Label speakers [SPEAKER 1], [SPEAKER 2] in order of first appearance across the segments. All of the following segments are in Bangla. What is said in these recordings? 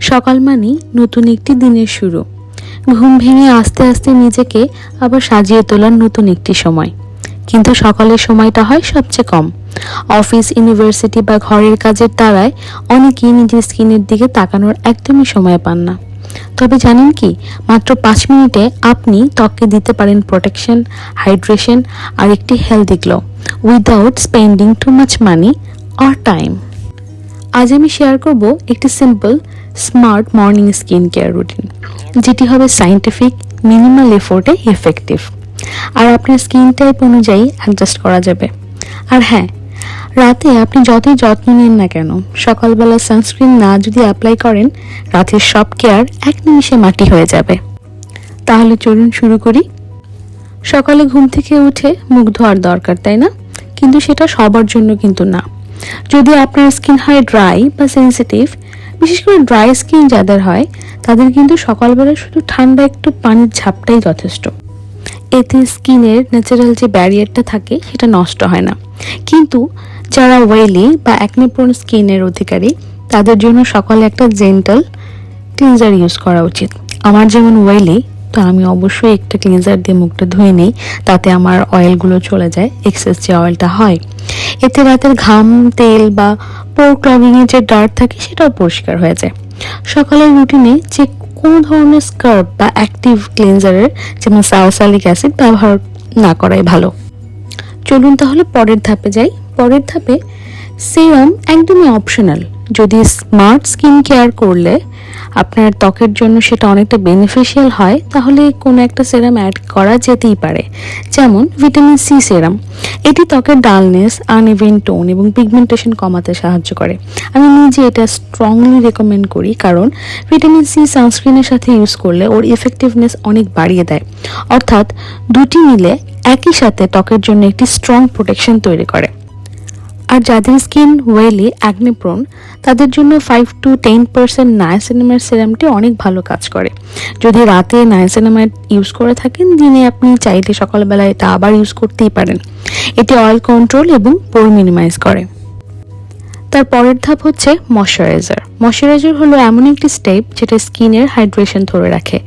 [SPEAKER 1] সকাল মানেই নতুন একটি দিনের শুরু। ঘুম ভেঙে আস্তে আস্তে নিজেকে আবার সাজিয়ে তোলার নতুন একটি সময়। কিন্তু সকালের সময়টা হয় সবচেয়ে কম। অফিস, ইউনিভার্সিটি বা ঘরের কাজের তারায় অনেকেই নিজের স্কিনের দিকে তাকানোর একদমই সময় পান না। তবে জানেন কি, মাত্র পাঁচ মিনিটে আপনি ত্বককে দিতে পারেন প্রোটেকশন, হাইড্রেশন আর একটি healthy glow, without spending too much money or time. আজ আমি শেয়ার করব একটি simple smart morning skin care routine যেটি হবে সাইন্টিফিক মিনিমাল এফোর্টে এফেক্টিভ আর আপনার স্কিন টাইপ অনুযায়ী অ্যাডজাস্ট করা যাবে। আর হ্যাঁ রাতে আপনি যতই যত্ন নিন না কেন, সকালবেলা সানস্ক্রিন না যদি অ্যাপ্লাই করেন রাতের সব কেয়ার এক নিমিষে মাটি হয়ে যাবে। তাহলে চলুন শুরু করি। সকালে ঘুম থেকে উঠে মুখ ধোয়ার দরকার, তাই না? কিন্তু সেটা সবার জন্য কিন্তু না। যদি আপনার স্কিন হয় ড্রাই বা সেন্সিটিভ বিশেষ করে ড্রাই স্কিন যাদের হয়, তাদের কিন্তু সকালবেলা শুধু ঠান্ডা একটু পানির ঝাপটাই যথেষ্ট। এতে স্কিনের ন্যাচারাল যে ব্যারিয়ারটা থাকে, সেটা নষ্ট হয় না। কিন্তু যারা ওয়েলি বা অ্যাকনেপ্রোন স্কিনের অধিকারী, তাদের জন্য সকালে একটা জেন্টাল ক্লিনজার ইউজ করা উচিত। আমার যেমন ওয়েলি তো আমি অবশ্যই একটা ক্লিনজার দিয়ে মুখটা ধুয়ে নিই, তাতে আমার অয়েলগুলো চলে যায় এক্সেস যে অয়েলটা হয়। এতে রাতের ঘাম, তেল বা পোর ক্লগিংয়ের যে ডার্ট থাকে সেটাও পরিষ্কার হয়ে যায়। সকালের রুটিনে যে কোনো ধরনের স্কার্ব বা অ্যাক্টিভ ক্লিনজারের যেমন সালসালিক অ্যাসিড ব্যবহার না করাই ভালো। চলুন তাহলে পরের ধাপে যাই। পরের ধাপে সেরাম একদমই অপশনাল যদি স্মার্ট স্কিন কেয়ার করলে আপনার ত্বকের জন্য সেটা অনেকটা বেনিফিশিয়াল হয়, তাহলে কোনো একটা সেরাম অ্যাড করা যেতেই পারে। যেমন ভিটামিন সি সেরাম এটি ত্বকের ডালনেস আনইভেন টোন এবং পিগমেন্টেশন কমাতে সাহায্য করে। আমি নিজে এটা স্ট্রংলি রেকমেন্ড করি কারণ ভিটামিন সি সানস্ক্রিনের সাথে ইউজ করলে ওর ইফেক্টিভনেস অনেক বাড়িয়ে দেয়। অর্থাৎ দুটি মিলে একই সাথে ত্বকের জন্য একটি স্ট্রং প্রোটেকশন তৈরি করে। আর যাদের স্কিন ওয়েলি অ্যাগনিপ্রোন তাদের জন্য five to ten percent niacinamide সিরামটি অনেক ভালো কাজ করে। যদি রাতে নায়াসিনামাইড ইউজ করে থাকেন, দিনে আপনি চাইলে সকালবেলা এটা আবার ইউজ করতেই পারেন। এটি অয়েল কন্ট্রোল এবং পোর মিনিমাইজ করে। তার পরের ধাপ হচ্ছে ময়শ্চারাইজার ময়শ্চারাইজার হলো এমন একটি স্টেপ যেটা স্কিনের হাইড্রেশন ধরে রাখে।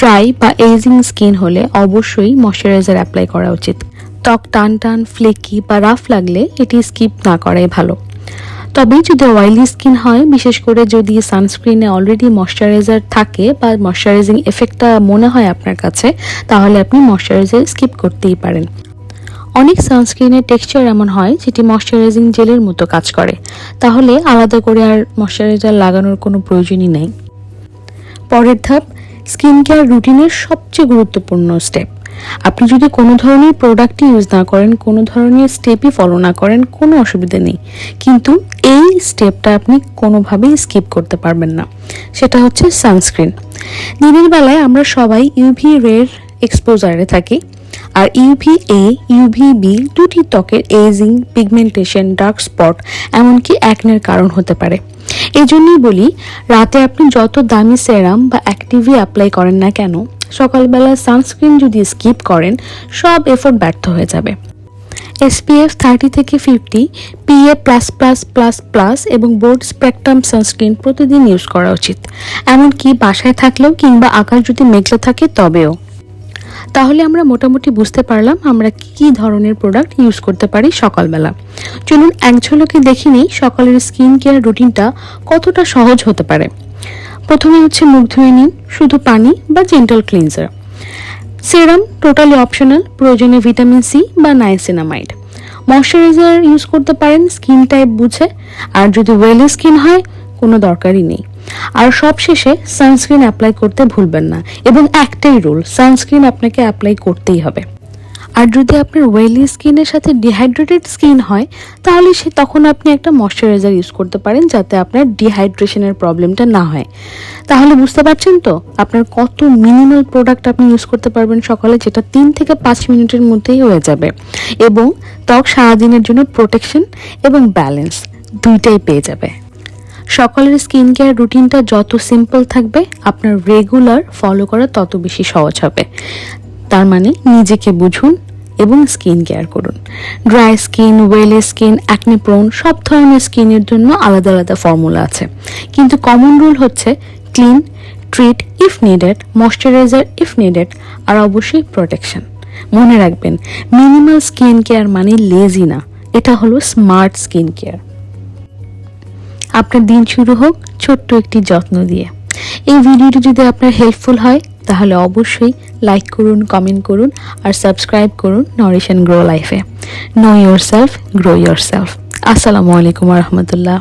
[SPEAKER 1] ড্রাই বা এজিং স্কিন হলে অবশ্যই ময়শ্চারাইজার অ্যাপ্লাই করা উচিত। ত্বক টান টান ফ্লেকি বা রাফ লাগলে এটি স্কিপ না করাই ভালো। তবে যদি অয়েলি স্কিন হয়, বিশেষ করে যদি সানস্ক্রিনে অলরেডি ময়শ্চারাইজার থাকে বা ময়শ্চারাইজিং এফেক্টটা মনে হয় আপনার কাছে, তাহলে আপনি ময়শ্চারাইজার স্কিপ করতেই পারেন। অনেক সানস্ক্রিনের টেক্সচার এমন হয়, যেটি ময়শ্চারাইজিং জেলের মতো কাজ করে। তাহলে আলাদা করে আর ময়শ্চারাইজার লাগানোর কোনো প্রয়োজনই নেই। পরের ধাপ স্কিন কেয়ার রুটিনের সবচেয়ে গুরুত্বপূর্ণ স্টেপ আপনি যদি কোনো ধরনের প্রোডাক্টই ইউজ না করেন, কোনো ধরনের স্টেপই ফলো না করেন, কোনো অসুবিধা নেই। কিন্তু এই স্টেপটা আপনি কোনোভাবেই স্কিপ করতে পারবেন না। সেটা হচ্ছে সানস্ক্রিন দিনের বেলায় আমরা সবাই ইউভি রের এক্সপোজারে থাকি। আর ইউভি এ ইউভি বি দুটি ত্বকের এজিং পিগমেন্টেশন ডার্ক স্পট এমনকি অ্যাকনের কারণ হতে পারে। এই জন্যই বলি, রাতে আপনি যত দামি সেরাম বা অ্যাক্টিভি অ্যাপ্লাই করেন না কেন সকালবেলা সানস্ক্রিন যদি স্কিপ করেন, সব এফোর্ট ব্যর্থ হয়ে যাবে। এসপিএফ থার্টি থেকে fifty PA plus plus plus plus এবং বোর্ড স্পেকট্রাম সানস্ক্রিন প্রতিদিন ইউজ করা উচিত। এমনকি বাসায় থাকলেও কিংবা আকাশ যদি মেঘলা থাকে, তবেও। তাহলে আমরা মোটামুটি বুঝতে পারলাম আমরা কি কি ধরনের প্রোডাক্ট ইউজ করতে পারি সকালবেলা। চলুন এক ঝলকে দেখে নিই সকালের স্কিন কেয়ার রুটিনটা কতটা সহজ হতে পারে। প্রথমে হচ্ছে মুখ ধুয়ে নিন, শুধু পানি বা gentle cleanser serum totally optional প্রয়োজনে ভিটামিন সি বা নাইসিনামাইড ময়শ্চারাইজার ইউজ করতে পারেন স্কিন টাইপ বুঝে, আর যদি ওয়েলি স্কিন হয়, কোনো দরকারই নেই। আর সবশেষে সানস্ক্রিন অ্যাপ্লাই করতে ভুলবেন না, এবং একটাই রুল সানস্ক্রিন আপনাকে অ্যাপ্লাই করতেই হবে। আর যদি আপনার ওয়েলি স্কিনের সাথে ডিহাইড্রেটেড স্কিন হয়, তাহলে সে তখন আপনি একটা ময়শ্চারাইজার ইউজ করতে পারেন যাতে আপনার ডিহাইড্রেশনের প্রবলেমটা না হয়। তাহলে বুঝতে পারছেন তো? আপনার কত মিনিমাল প্রোডাক্ট আপনি ইউজ করতে পারবেন সকালে, যেটা তিন থেকে পাঁচ মিনিটের মধ্যেই হয়ে যাবে। এবং ত্বক সারাদিনের জন্য প্রোটেকশন এবং ব্যালেন্স দুইটাই পেয়ে যাবে। সকালের স্কিন কেয়ার রুটিনটা যত সিম্পল থাকবে, আপনার রেগুলার ফলো করা তত বেশি সহজ হবে। তার মানে নিজেকে বুঝুন এবং স্কিন কেয়ার করুন। Dry skin oil skin acne prone সব ধরনের স্কিনের জন্য আলাদা আলাদা ফর্মুলা আছে। কিন্তু কমন রুল হচ্ছে clean treat if needed moisturiser if needed আর অবশ্যই প্রোটেকশন মনে রাখবেন মিনিমাল স্কিন কেয়ার মানে লেজি না, এটা হলো স্মার্ট স্কিন কেয়ার আপনার দিন শুরু হোক ছোট্ট একটি যত্ন দিয়ে। এই ভিডিওটি যদি আপনার হেল্পফুল হয় তাহলে অবশ্যই লাইক করুন কমেন্ট করুন আর সাবস্ক্রাইব করুন নরিশ অ্যান্ড গ্রো লাইফে know yourself grow yourself আসসালামু আলাইকুম রহমতুল্লাহ।